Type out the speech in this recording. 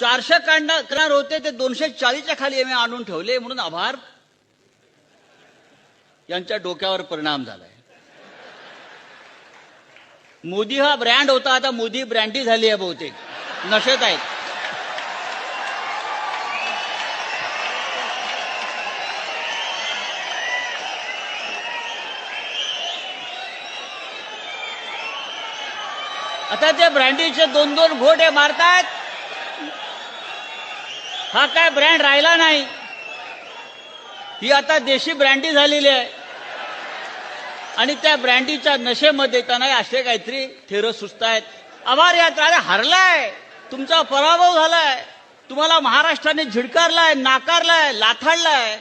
चारशे काढणार करणार होते ते दोनशे चाळीसच्या खाली मी आणून ठेवले म्हणून आभार. यांच्या डोक्यावर परिणाम झालाय. मोदी हा ब्रँड होता आता मोदी ब्रँडी झाली आहे बहुतेक. नशेत आहेत. आता ते ब्रँडीचे दोन दोन घोटे मारतायत. हा काय ब्रँड राहिला नाही. ही आता देशी ब्रँडी झालेली आहे. आणि त्या ब्रँडीच्या नशेमध्ये त्यांना असे काहीतरी थेरं आहेत. आभार यात्रा अरे हरलाय. तुमचा पराभव झालाय. तुम्हाला महाराष्ट्राने झिडकारलाय नाकारलाय लाथाडलाय